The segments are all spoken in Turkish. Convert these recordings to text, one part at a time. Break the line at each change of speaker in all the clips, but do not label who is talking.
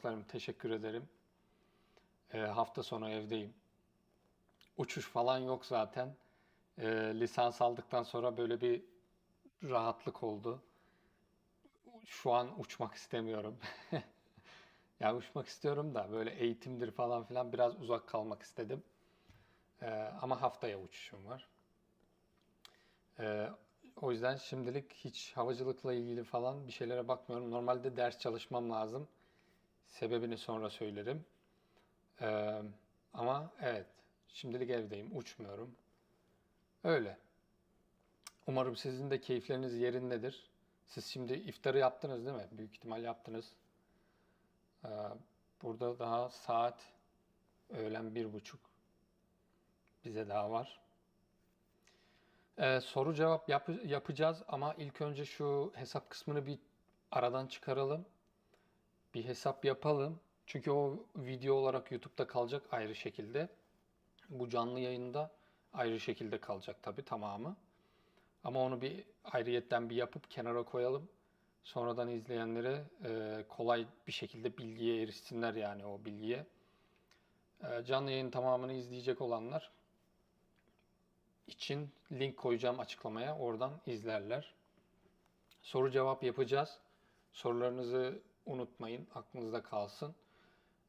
dostlarım teşekkür ederim. Ee, hafta sonu evdeyim. Uçuş falan yok zaten. Ee, lisans aldıktan sonra böyle bir rahatlık oldu. Şu an uçmak istemiyorum. Ya uçmak istiyorum da böyle eğitimdir falan filan biraz uzak kalmak istedim. Ee, ama haftaya uçuşum var. Ee, o yüzden şimdilik hiç havacılıkla ilgili falan bir şeylere bakmıyorum. Normalde ders çalışmam lazım. Sebebini sonra söylerim. Ee, ama evet, şimdilik evdeyim, uçmuyorum. Öyle. Umarım sizin de keyifleriniz yerindedir. Siz şimdi iftarı yaptınız değil mi? Büyük ihtimal yaptınız. Ee, burada daha saat öğlen bir buçuk. Bize daha var. Ee, soru cevap yap- yapacağız ama ilk önce şu hesap kısmını bir aradan çıkaralım. Bir hesap yapalım. Çünkü o video olarak YouTube'da kalacak ayrı şekilde. Bu canlı yayında ayrı şekilde kalacak tabii tamamı. Ama onu bir ayrıyetten bir yapıp kenara koyalım. Sonradan izleyenlere e, kolay bir şekilde bilgiye erişsinler yani o bilgiye. E, canlı yayın tamamını izleyecek olanlar için link koyacağım açıklamaya. Oradan izlerler. Soru cevap yapacağız. Sorularınızı unutmayın. Aklınızda kalsın.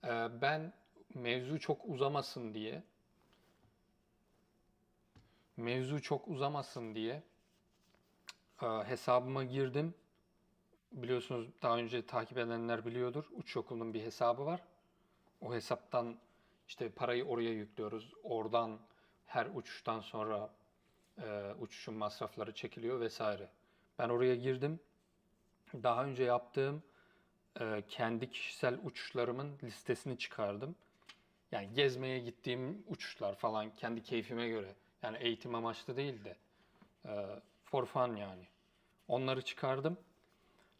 Ee, ben mevzu çok uzamasın diye mevzu çok uzamasın diye e, hesabıma girdim. Biliyorsunuz daha önce takip edenler biliyordur. Uçuş okulunun bir hesabı var. O hesaptan işte parayı oraya yüklüyoruz. Oradan her uçuştan sonra e, uçuşun masrafları çekiliyor vesaire. Ben oraya girdim. Daha önce yaptığım e, kendi kişisel uçuşlarımın listesini çıkardım. Yani gezmeye gittiğim uçuşlar falan kendi keyfime göre. Yani eğitim amaçlı değil de e, for fun yani. Onları çıkardım.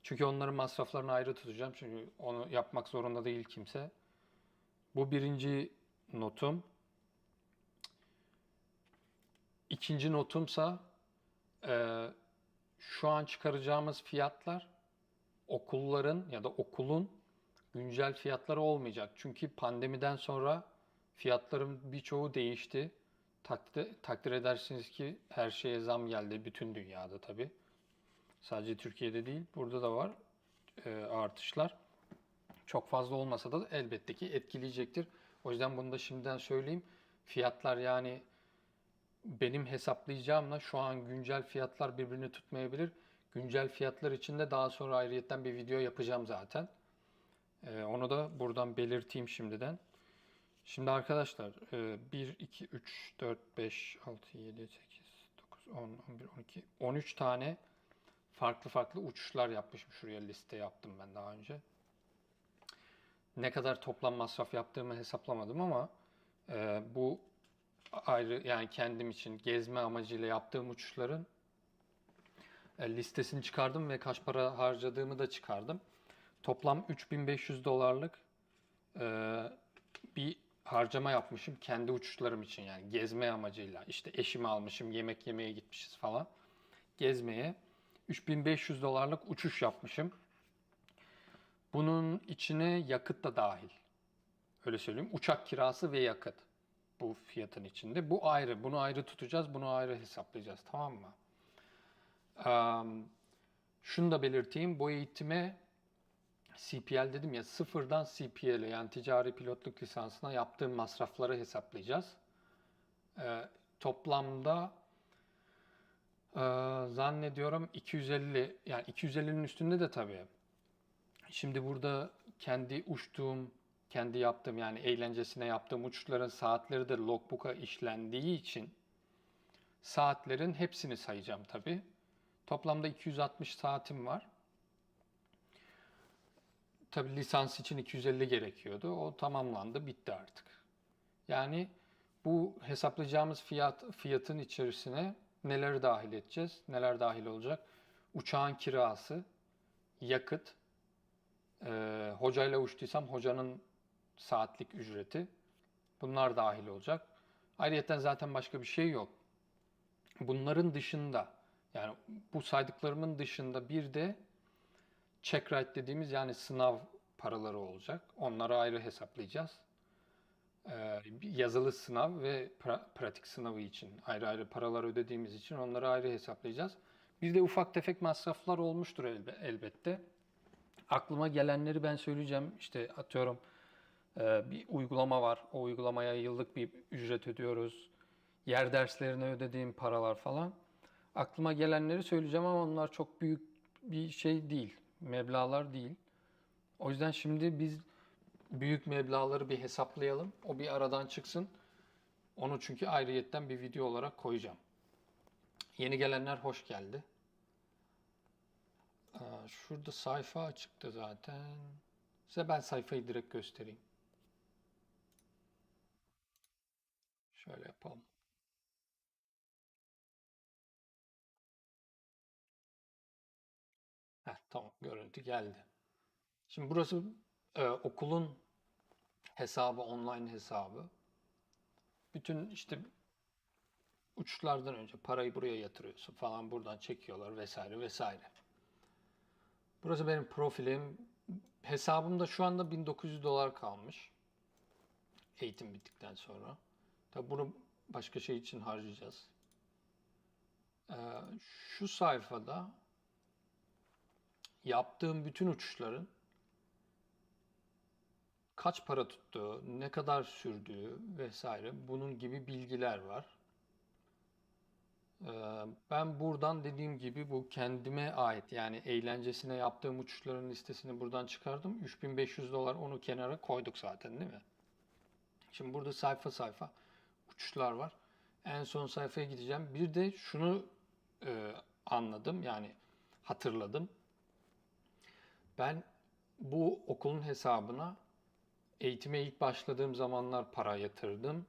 Çünkü onların masraflarını ayrı tutacağım. Çünkü onu yapmak zorunda değil kimse. Bu birinci notum. İkinci notumsa e, şu an çıkaracağımız fiyatlar okulların ya da okulun güncel fiyatları olmayacak. Çünkü pandemiden sonra fiyatların birçoğu değişti. Takdir, takdir edersiniz ki her şeye zam geldi bütün dünyada tabii. Sadece Türkiye'de değil, burada da var e, artışlar. Çok fazla olmasa da elbette ki etkileyecektir. O yüzden bunu da şimdiden söyleyeyim. Fiyatlar yani benim hesaplayacağımla şu an güncel fiyatlar birbirini tutmayabilir. Güncel fiyatlar için de daha sonra ayrıyetten bir video yapacağım zaten. Ee, onu da buradan belirteyim şimdiden. Şimdi arkadaşlar e, 1, 2, 3, 4, 5, 6, 7, 8, 9, 10, 11, 12, 13 tane farklı farklı uçuşlar yapmışım. Şuraya liste yaptım ben daha önce. Ne kadar toplam masraf yaptığımı hesaplamadım ama e, bu ayrı yani kendim için gezme amacıyla yaptığım uçuşların listesini çıkardım ve kaç para harcadığımı da çıkardım. Toplam 3500 dolarlık e, bir harcama yapmışım kendi uçuşlarım için yani gezme amacıyla. İşte eşimi almışım, yemek yemeye gitmişiz falan. Gezmeye 3500 dolarlık uçuş yapmışım. Bunun içine yakıt da dahil. Öyle söyleyeyim. Uçak kirası ve yakıt bu fiyatın içinde. Bu ayrı. Bunu ayrı tutacağız. Bunu ayrı hesaplayacağız. Tamam mı? Şunu da belirteyim. Bu eğitime CPL dedim ya sıfırdan CPL'e yani ticari pilotluk lisansına yaptığım masrafları hesaplayacağız. Ee, toplamda e, zannediyorum 250 yani 250'nin üstünde de tabii. Şimdi burada kendi uçtuğum, kendi yaptığım yani eğlencesine yaptığım uçuşların saatleri de logbook'a işlendiği için saatlerin hepsini sayacağım tabii. Toplamda 260 saatim var. Tabii lisans için 250 gerekiyordu. O tamamlandı, bitti artık. Yani bu hesaplayacağımız fiyat fiyatın içerisine neleri dahil edeceğiz? Neler dahil olacak? Uçağın kirası, yakıt, e, hocayla uçtuysam hocanın saatlik ücreti. Bunlar dahil olacak. Ayrıca zaten başka bir şey yok. Bunların dışında yani bu saydıklarımın dışında bir de check ride dediğimiz yani sınav paraları olacak. Onları ayrı hesaplayacağız. Ee, yazılı sınav ve pra- pratik sınavı için ayrı ayrı paralar ödediğimiz için onları ayrı hesaplayacağız. Bir de ufak tefek masraflar olmuştur elbe- elbette. Aklıma gelenleri ben söyleyeceğim. İşte atıyorum e, bir uygulama var. O uygulamaya yıllık bir ücret ödüyoruz. Yer derslerine ödediğim paralar falan. Aklıma gelenleri söyleyeceğim ama onlar çok büyük bir şey değil. Meblağlar değil. O yüzden şimdi biz büyük meblağları bir hesaplayalım. O bir aradan çıksın. Onu çünkü ayrıyetten bir video olarak koyacağım. Yeni gelenler hoş geldi. Şurada sayfa açıktı zaten. Size ben sayfayı direkt göstereyim. Şöyle yapalım. Tamam görüntü geldi. Şimdi burası e, okulun hesabı, online hesabı. Bütün işte uçuşlardan önce parayı buraya yatırıyorsun falan buradan çekiyorlar vesaire vesaire. Burası benim profilim. Hesabımda şu anda 1900 dolar kalmış. Eğitim bittikten sonra. Tabi bunu başka şey için harcayacağız. Ee, şu sayfada yaptığım bütün uçuşların kaç para tuttuğu, ne kadar sürdüğü vesaire bunun gibi bilgiler var. Ee, Ben buradan dediğim gibi bu kendime ait yani eğlencesine yaptığım uçuşların listesini buradan çıkardım. 3500 dolar onu kenara koyduk zaten değil mi? Şimdi burada sayfa sayfa uçuşlar var. En son sayfaya gideceğim. Bir de şunu e, anladım yani hatırladım. Ben bu okulun hesabına eğitime ilk başladığım zamanlar para yatırdım.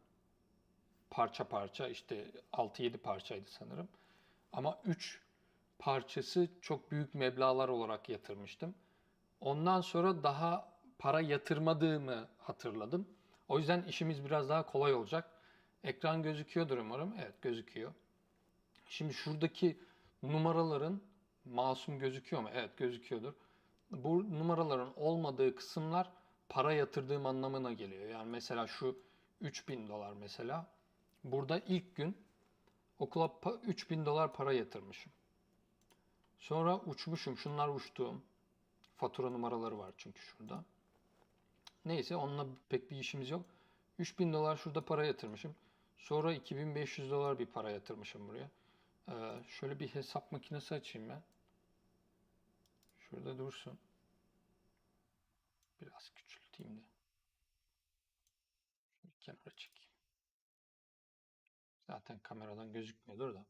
Parça parça işte 6-7 parçaydı sanırım. Ama 3 parçası çok büyük meblağlar olarak yatırmıştım. Ondan sonra daha para yatırmadığımı hatırladım. O yüzden işimiz biraz daha kolay olacak. Ekran gözüküyordur umarım. Evet gözüküyor. Şimdi şuradaki numaraların masum gözüküyor mu? Evet gözüküyordur. Bu numaraların olmadığı kısımlar para yatırdığım anlamına geliyor. Yani mesela şu 3000 dolar mesela. Burada ilk gün okula pa- 3000 dolar para yatırmışım. Sonra uçmuşum. Şunlar uçtuğum. Fatura numaraları var çünkü şurada. Neyse onunla pek bir işimiz yok. 3000 dolar şurada para yatırmışım. Sonra 2500 dolar bir para yatırmışım buraya. Ee, şöyle bir hesap makinesi açayım ben. Şurada dursun. Biraz küçülteyim de. Şöyle kenara çekeyim. Zaten kameradan gözükmüyordur da.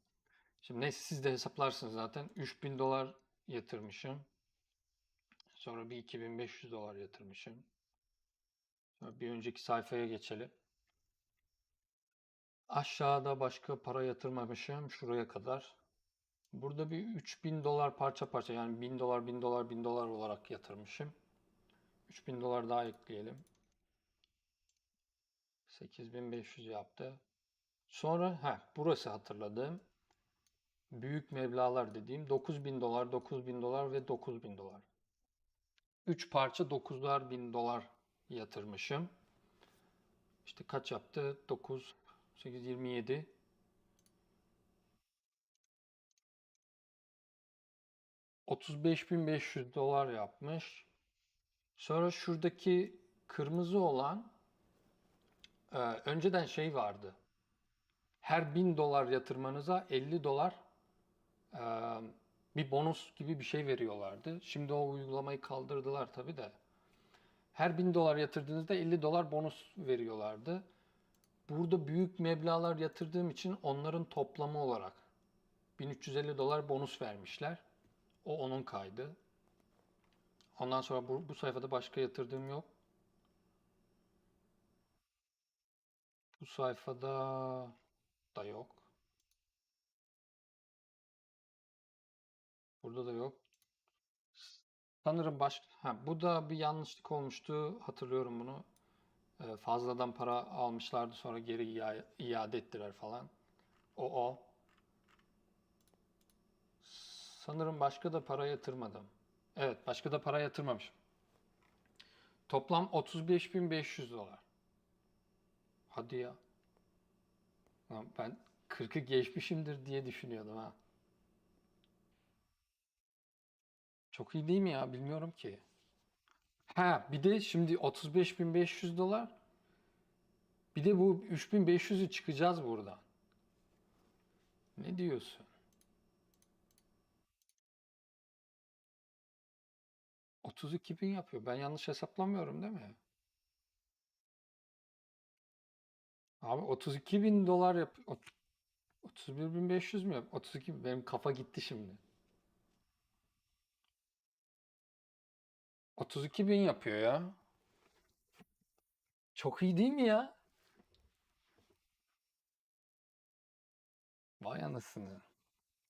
Şimdi neyse siz de hesaplarsınız zaten. 3000 dolar yatırmışım. Sonra bir 2500 dolar yatırmışım. Sonra bir önceki sayfaya geçelim. Aşağıda başka para yatırmamışım şuraya kadar. Burada bir 3000 dolar parça parça yani 1000 dolar 1000 dolar 1000 dolar olarak yatırmışım. 3000 dolar daha ekleyelim. 8500 yaptı. Sonra ha burası hatırladığım büyük meblağlar dediğim 9000 dolar, 9000 dolar ve 9000 dolar. 3 parça 9'lar bin dolar yatırmışım. İşte kaç yaptı? 9, 8, 27. ...35.500 dolar yapmış. Sonra şuradaki kırmızı olan... e, ...önceden şey vardı. Her 1000 dolar yatırmanıza 50 dolar... e, ...bir bonus gibi bir şey veriyorlardı. Şimdi o uygulamayı kaldırdılar tabii de. Her 1000 dolar yatırdığınızda 50 dolar bonus veriyorlardı. Burada büyük meblağlar yatırdığım için onların toplamı olarak 1350 dolar bonus vermişler. O onun kaydı. Ondan sonra bu, bu sayfada başka yatırdığım yok. Bu sayfada da yok. Burada da yok. Sanırım baş... Ha, bu da bir yanlışlık olmuştu. Hatırlıyorum bunu. Ee, fazladan para almışlardı sonra geri ia- iade ettiler falan. O o. Sanırım başka da para yatırmadım. Evet, başka da para yatırmamışım. Toplam 35.500 dolar. Hadi ya. Ben 40'ı geçmişimdir diye düşünüyordum ha. Çok iyi değil mi ya? Bilmiyorum ki. Ha bir de şimdi 35.500 dolar. Bir de bu 3500'ü çıkacağız buradan. Ne diyorsun? 32 bin yapıyor. Ben yanlış hesaplamıyorum değil mi? Abi 32 bin dolar yap. 31 bin 500 mü yap? 32 bin. Benim kafa gitti şimdi. 32 bin yapıyor ya. Çok iyi değil mi ya? Vay anasını.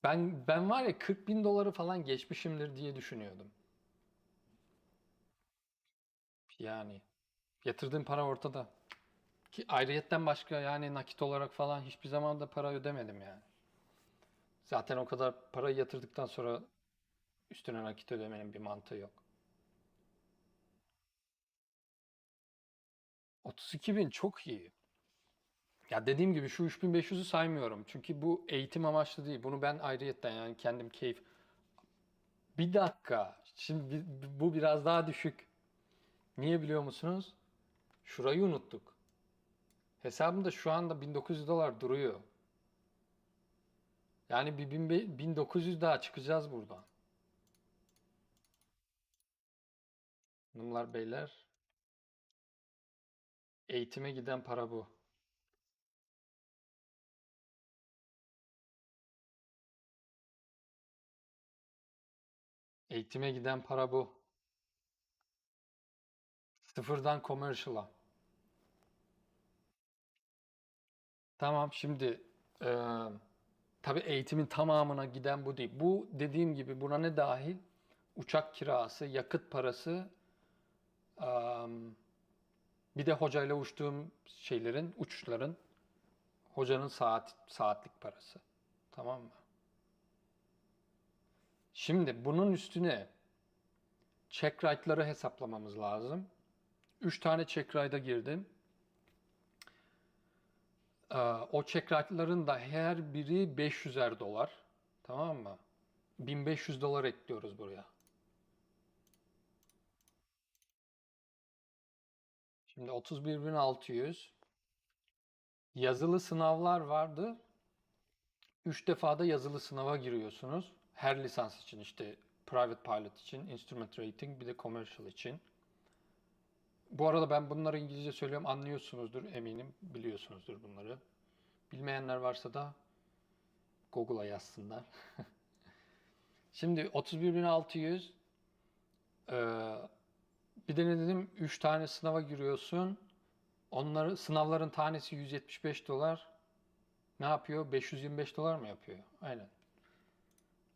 Ben ben var ya 40 bin doları falan geçmişimdir diye düşünüyordum. Yani yatırdığım para ortada. Ki ayrıyetten başka yani nakit olarak falan hiçbir zaman da para ödemedim yani. Zaten o kadar parayı yatırdıktan sonra üstüne nakit ödemenin bir mantığı yok. 32 bin çok iyi. Ya dediğim gibi şu 3500'ü saymıyorum. Çünkü bu eğitim amaçlı değil. Bunu ben ayrıyetten yani kendim keyif. Bir dakika. Şimdi bu biraz daha düşük. Niye biliyor musunuz? Şurayı unuttuk. Hesabımda şu anda 1900 dolar duruyor. Yani bir 1000 1900 daha çıkacağız buradan. Hanımlar beyler, eğitime giden para bu. Eğitime giden para bu. Sıfırdan commercial'a. Tamam şimdi eee tabii eğitimin tamamına giden bu değil. Bu dediğim gibi buna ne dahil? Uçak kirası, yakıt parası, am, bir de hocayla uçtuğum şeylerin, uçuşların, hocanın saat saatlik parası. Tamam mı? Şimdi bunun üstüne check ride'ları hesaplamamız lazım. 3 tane check ride'a girdim. Ee, o check ride'ların da her biri 500'er dolar. Tamam mı? 1500 dolar ekliyoruz buraya. Şimdi 31.600. Yazılı sınavlar vardı. 3 defa da yazılı sınava giriyorsunuz. Her lisans için işte private pilot için, instrument rating bir de commercial için. Bu arada ben bunları İngilizce söylüyorum anlıyorsunuzdur eminim biliyorsunuzdur bunları. Bilmeyenler varsa da Google'a yazsınlar. Şimdi 31.600 eee, bir de ne dedim 3 tane sınava giriyorsun. Onları sınavların tanesi 175 dolar. Ne yapıyor? 525 dolar mı yapıyor? Aynen.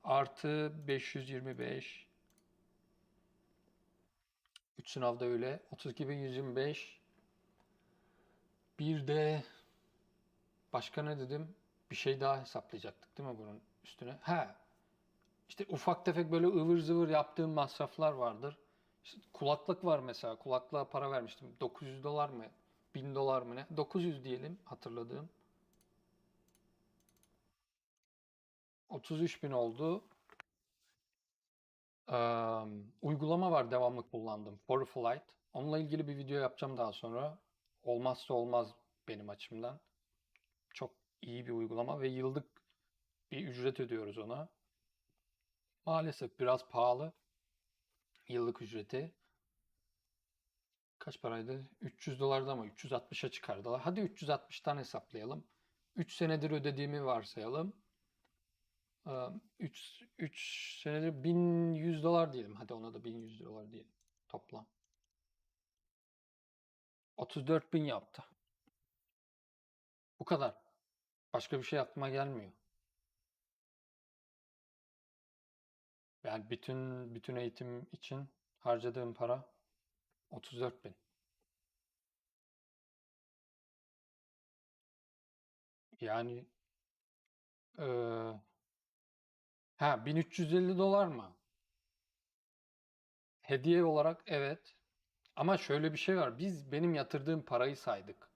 Artı 525. 3 sınavda öyle. 32.125. Bir de başka ne dedim? Bir şey daha hesaplayacaktık değil mi bunun üstüne? Ha, işte ufak tefek böyle ıvır zıvır yaptığım masraflar vardır. İşte kulaklık var mesela. Kulaklığa para vermiştim. 900 dolar mı? 1000 dolar mı ne? 900 diyelim hatırladığım. 33 bin oldu. Eee, uygulama var devamlı kullandım. ForFlight. Onunla ilgili bir video yapacağım daha sonra. Olmazsa olmaz benim açımdan. Çok iyi bir uygulama ve yıllık bir ücret ödüyoruz ona. Maalesef biraz pahalı yıllık ücreti. Kaç paraydı? 300 dolardı ama 360'a çıkardılar. Hadi 360'tan hesaplayalım. 3 senedir ödediğimi varsayalım. 3 3 senedir 1100 dolar diyelim. Hadi ona da 1100 dolar diyelim toplam. 34 bin yaptı. Bu kadar. Başka bir şey aklıma gelmiyor. Yani bütün bütün eğitim için harcadığım para 34 bin. Yani eee ha 1350 dolar mı? Hediye olarak evet. Ama şöyle bir şey var. Biz benim yatırdığım parayı saydık.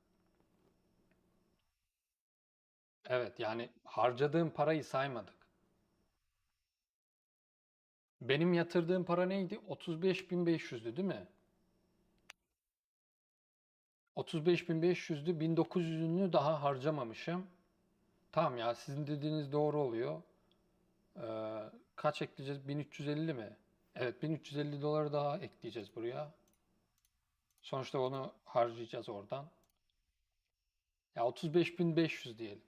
Evet yani harcadığım parayı saymadık. Benim yatırdığım para neydi? 35.500'dü değil mi? 35.500'dü. 1900'ünü daha harcamamışım. Tamam ya sizin dediğiniz doğru oluyor. Ee, kaç ekleyeceğiz? 1350 mi? Evet 1350 dolar daha ekleyeceğiz buraya. Sonuçta onu harcayacağız oradan. Ya 35.500 diyelim.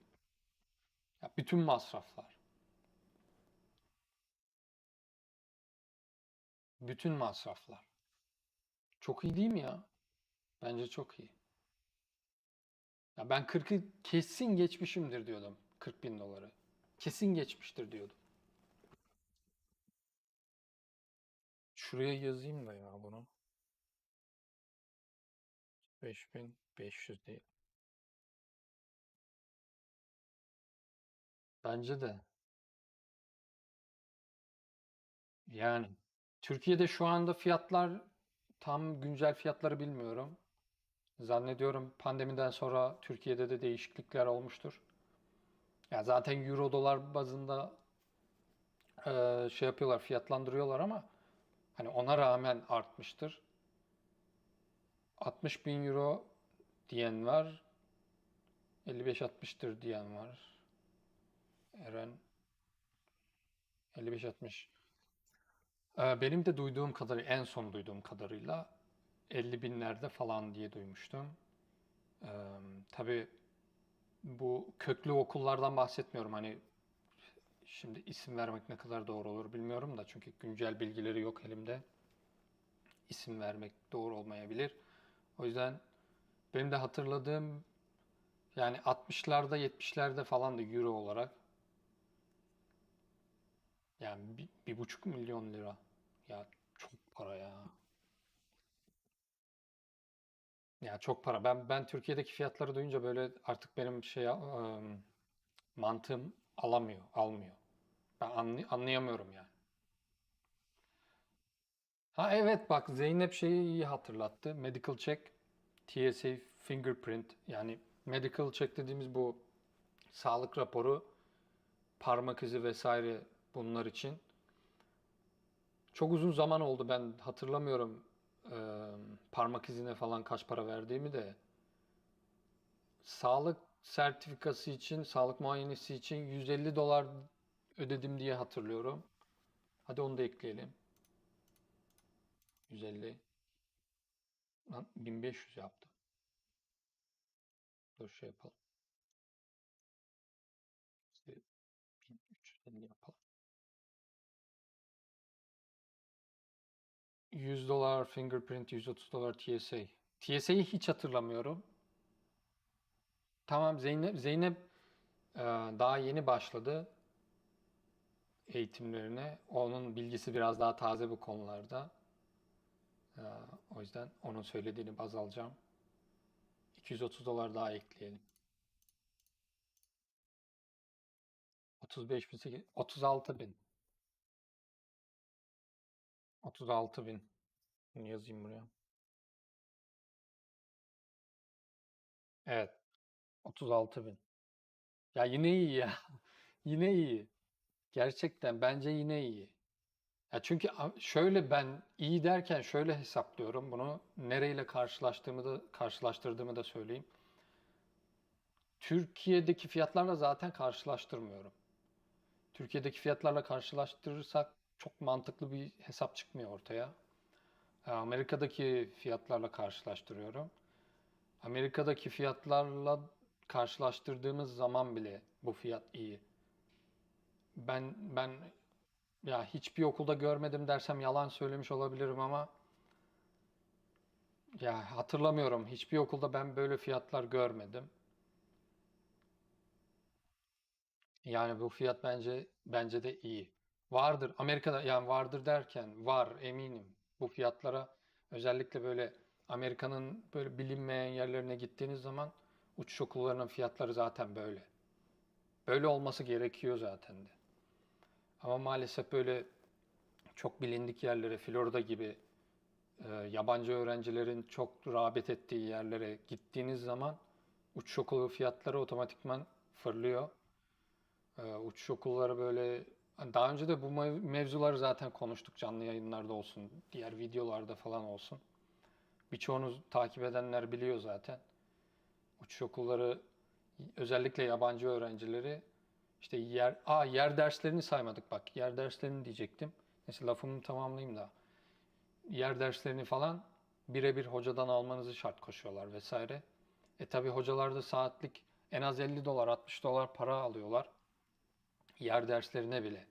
Ya bütün masraflar. Bütün masraflar. Çok iyi değil mi ya? Bence çok iyi. Ya ben 40'ı kesin geçmişimdir diyordum. 40 bin doları. Kesin geçmiştir diyordum. Şuraya yazayım da ya bunu. 5500 değil. Bence de. Yani Türkiye'de şu anda fiyatlar tam güncel fiyatları bilmiyorum. Zannediyorum pandemiden sonra Türkiye'de de değişiklikler olmuştur. Ya zaten euro dolar bazında eee, şey yapıyorlar, fiyatlandırıyorlar ama hani ona rağmen artmıştır. 60 bin euro diyen var, 55-60'tır diyen var. Eren 55-60. Ee, Benim de duyduğum kadarıyla, en son duyduğum kadarıyla 50 binlerde falan diye duymuştum. Ee, tabii bu köklü okullardan bahsetmiyorum. Hani şimdi isim vermek ne kadar doğru olur bilmiyorum da çünkü güncel bilgileri yok elimde. İsim vermek doğru olmayabilir. O yüzden benim de hatırladığım yani 60'larda 70'lerde falan da euro olarak yani bir, bir buçuk milyon lira. Ya çok para ya. Ya çok para. Ben ben Türkiye'deki fiyatları duyunca böyle artık benim şey ım, mantığım alamıyor, almıyor. Ben anlay- anlayamıyorum yani. Ha evet bak Zeynep şeyi iyi hatırlattı. Medical check, TSA fingerprint yani medical check dediğimiz bu sağlık raporu, parmak izi vesaire bunlar için. Çok uzun zaman oldu ben hatırlamıyorum eee, parmak izine falan kaç para verdiğimi de. Sağlık sertifikası için, sağlık muayenesi için 150 dolar ödedim diye hatırlıyorum. Hadi onu da ekleyelim. 150. Lan 1500 yaptı. Dur şey yapalım. İşte 1350 yapalım. 100 dolar fingerprint, 130 dolar TSA. TSA'yı hiç hatırlamıyorum. Tamam Zeynep Zeynep e, daha yeni başladı eğitimlerine. Onun bilgisi biraz daha taze bu konularda. E, o yüzden onun söylediğini baz alacağım. 230 dolar daha ekleyelim. 35 bin, 8 36 bin. 36 bin. Bunu yazayım buraya. Evet. 36 bin. Ya yine iyi ya. Yine iyi. Gerçekten bence yine iyi. Ya çünkü şöyle ben iyi derken şöyle hesaplıyorum bunu. Nereyle karşılaştığımı da karşılaştırdığımı da söyleyeyim. Türkiye'deki fiyatlarla zaten karşılaştırmıyorum. Türkiye'deki fiyatlarla karşılaştırırsak çok mantıklı bir hesap çıkmıyor ortaya. E, Amerika'daki fiyatlarla karşılaştırıyorum. Amerika'daki fiyatlarla karşılaştırdığımız zaman bile bu fiyat iyi. Ben ben ya hiçbir okulda görmedim dersem yalan söylemiş olabilirim ama ya hatırlamıyorum. Hiçbir okulda ben böyle fiyatlar görmedim. Yani bu fiyat bence bence de iyi. Vardır Amerika'da yani vardır derken var eminim. Bu fiyatlara özellikle böyle Amerika'nın böyle bilinmeyen yerlerine gittiğiniz zaman uçuş okullarının fiyatları zaten böyle. Böyle olması gerekiyor zaten de. Ama maalesef böyle çok bilindik yerlere Florida gibi e, yabancı öğrencilerin çok rağbet ettiği yerlere gittiğiniz zaman uçuş okulu fiyatları otomatikman fırlıyor. E, uçuş okulları böyle daha önce de bu mev- mevzuları zaten konuştuk canlı yayınlarda olsun, diğer videolarda falan olsun. Birçoğunuz takip edenler biliyor zaten. Uçuş okulları özellikle yabancı öğrencileri işte yer Aa, yer derslerini saymadık bak. Yer derslerini diyecektim. Neyse lafımı tamamlayayım da. Yer derslerini falan birebir hocadan almanızı şart koşuyorlar vesaire. E tabi hocalar da saatlik en az 50 dolar 60 dolar para alıyorlar. Yer derslerine bile.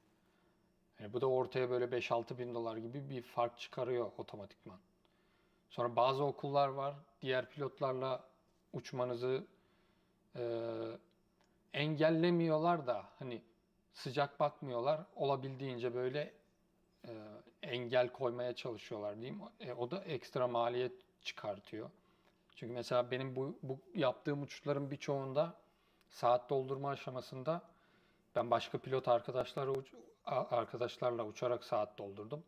Yani bu da ortaya böyle 5-6 bin dolar gibi bir fark çıkarıyor otomatikman. Sonra bazı okullar var. Diğer pilotlarla uçmanızı e, engellemiyorlar da hani sıcak bakmıyorlar. Olabildiğince böyle e, engel koymaya çalışıyorlar diyeyim. E, o da ekstra maliyet çıkartıyor. Çünkü mesela benim bu, bu yaptığım uçuşların birçoğunda saat doldurma aşamasında ben başka pilot arkadaşlarla uç- arkadaşlarla uçarak saat doldurdum.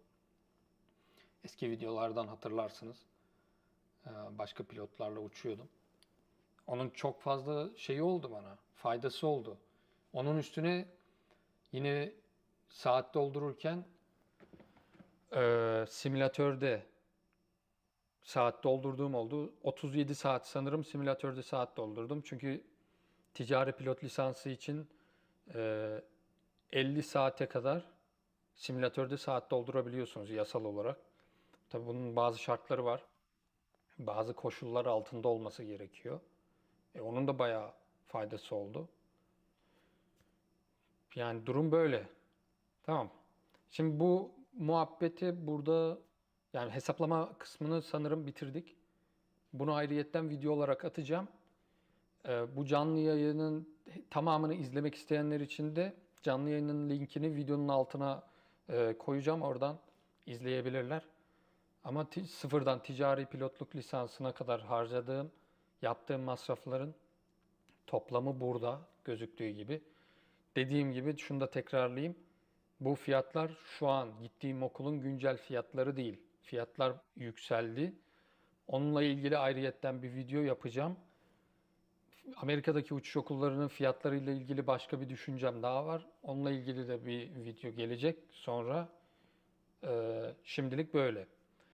Eski videolardan hatırlarsınız. Ee, Başka pilotlarla uçuyordum. Onun çok fazla şeyi oldu bana. Faydası oldu. Onun üstüne yine saat doldururken eee, simülatörde saat doldurduğum oldu. 37 saat sanırım simülatörde saat doldurdum. Çünkü ticari pilot lisansı için eee, 50 saate kadar simülatörde saat doldurabiliyorsunuz yasal olarak. Tabii bunun bazı şartları var. Bazı koşullar altında olması gerekiyor. E, onun da bayağı faydası oldu. Yani durum böyle. Tamam. Şimdi bu muhabbeti burada yani hesaplama kısmını sanırım bitirdik. Bunu ayrıyetten video olarak atacağım. Ee, bu canlı yayının tamamını izlemek isteyenler için de canlı yayının linkini videonun altına e, koyacağım. Oradan izleyebilirler. Ama ti- sıfırdan ticari pilotluk lisansına kadar harcadığım, yaptığım masrafların toplamı burada gözüktüğü gibi. Dediğim gibi şunu da tekrarlayayım. Bu fiyatlar şu an gittiğim okulun güncel fiyatları değil. Fiyatlar yükseldi. Onunla ilgili ayrıyetten bir video yapacağım. Amerika'daki uçuş okullarının fiyatlarıyla ilgili başka bir düşüncem daha var. Onunla ilgili de bir video gelecek sonra. Ee, şimdilik böyle.